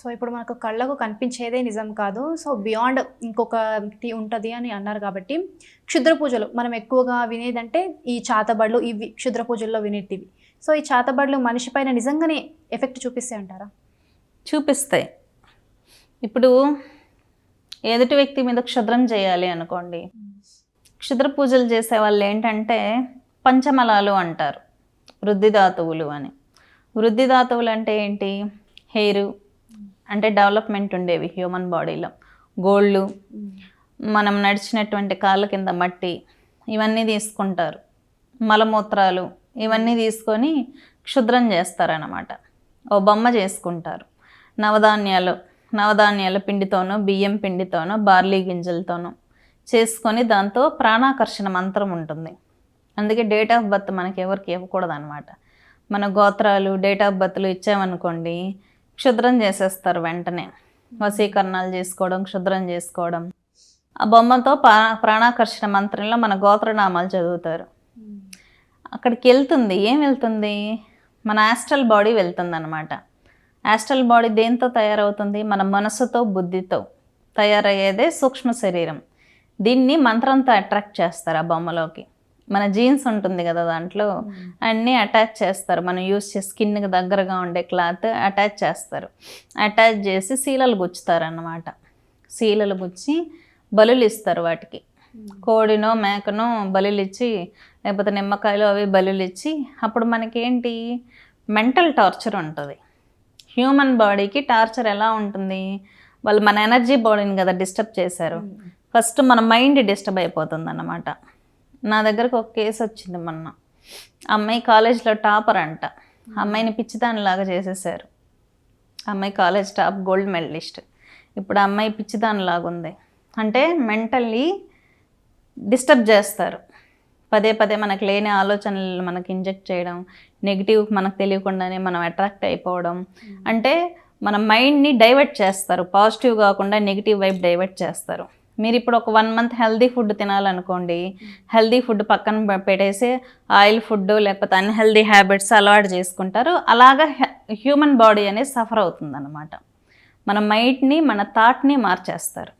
So ఇప్పుడు మనకు కళ్ళకు కనిపించేదే నిజం కాదు. సో బియాండ్ ఇంకొకటి ఉంటుంది అని అన్నారు కాబట్టి క్షుద్ర పూజలు మనం ఎక్కువగా వినేదంటే ఈ చాతబడులు ఇవి క్షుద్ర పూజల్లో వినేటివి. సో ఈ చాతబడులు మనిషి పైన నిజంగానే ఎఫెక్ట్ చూపిస్తే అంటారా? చూపిస్తాయి. ఇప్పుడు ఎదుటి వ్యక్తి మీద క్షుద్రం చేయాలి అనుకోండి. క్షుద్ర పూజలు చేసే వాళ్ళు ఏంటంటే పంచమలాలు అంటారు. వృద్ధిధాతువులు అని. వృద్ధిధాతువులు అంటే ఏంటి? హెయిర్ అంటే డెవలప్మెంట్ ఉండేవి హ్యూమన్ బాడీలో. గోళ్ళు మనం నడిచినటువంటి కాళ్ళ కింద మట్టి ఇవన్నీ తీసుకుంటారు. మలమూత్రాలు ఇవన్నీ తీసుకొని క్షుద్రం చేస్తారన్నమాట. ఓ బొమ్మ చేసుకుంటారు. నవధాన్యాలు నవధాన్యాల పిండితోనో బియ్యం పిండితోనో బార్లీ గింజలతోనో చేసుకొని దాంతో ప్రాణాకర్షణ మంత్రం ఉంటుంది. అందుకే డేట్ ఆఫ్ బర్త్ మనకి ఎవరికి ఇవ్వకూడదు అనమాట మన గోత్రాలు డేట్ ఆఫ్ బర్త్లు ఇచ్చామనుకోండి క్షుద్రం చేసేస్తారు వెంటనే. వశీకరణాలు చేసుకోవడం క్షుద్రం చేసుకోవడం. ఆ బొమ్మతో ప్రాణాకర్షణ మంత్రంలో మన గోత్రనామాలు చదువుతారు. అక్కడికి వెళ్తుంది. ఏం వెళ్తుంది? మన యాస్ట్రల్ బాడీ వెళ్తుంది అనమాట యాస్ట్రల్ బాడీ దేంతో తయారవుతుంది? మన మనసుతో బుద్ధితో తయారయ్యేదే సూక్ష్మ శరీరం. దీన్ని మంత్రంతో అట్రాక్ట్ చేస్తారు ఆ బొమ్మలోకి. మన జీన్స్ ఉంటుంది కదా దాంట్లో అన్నీ అటాచ్ చేస్తారు. మనం యూస్ చేసే స్కిన్కి దగ్గరగా ఉండే క్లాత్ అటాచ్ చేస్తారు. అటాచ్ చేసి శీలలు గుచ్చుతారు అన్నమాట శీలలు గుచ్చి బలులు ఇస్తారు వాటికి. కోడినో మేకనో బలులు ఇచ్చి లేకపోతే నిమ్మకాయలు అవి బలులు ఇచ్చి అప్పుడు మనకేంటి? మెంటల్ టార్చర్ ఉంటుంది. హ్యూమన్ బాడీకి టార్చర్ ఎలా ఉంటుంది? వాళ్ళు మన ఎనర్జీ బాడీని కదా డిస్టర్బ్ చేశారు. ఫస్ట్ మన మైండ్ డిస్టర్బ్ అయిపోతుంది అన్నమాట నా దగ్గరకు ఒక కేసు వచ్చింది మొన్న. అమ్మాయి కాలేజ్లో టాపర్ అంట. అమ్మాయిని పిచ్చిదానిలాగా చేసేసారు అమ్మాయి కాలేజ్ టాప్ గోల్డ్ మెడలిస్ట్. ఇప్పుడు అమ్మాయి పిచ్చిదానిలాగా ఉంది అంటే మెంటల్లీ డిస్టర్బ్ చేస్తారు. పదే పదే మనకు లేని ఆలోచనలు మనకు ఇంజెక్ట్ చేయడం నెగిటివ్ మనకు తెలియకుండానే మనం అట్రాక్ట్ అయిపోవడం. అంటే మన మైండ్ని డైవర్ట్ చేస్తారు. పాజిటివ్ కాకుండా నెగిటివ్ వైపు డైవర్ట్ చేస్తారు. మీరు ఇప్పుడు ఒక వన్ మంత్ హెల్దీ ఫుడ్ తినాలనుకోండి హెల్దీ ఫుడ్ పక్కన పెట్టేసి ఆయిల్ ఫుడ్ లేకపోతే అన్హెల్దీ హ్యాబిట్స్ అలవాటు చేసుకుంటారు. అలాగా హ్యూమన్ బాడీ అనేది సఫర్ అవుతుందన్నమాట. మన మైండ్ని మన థాట్ని మార్చేస్తారు.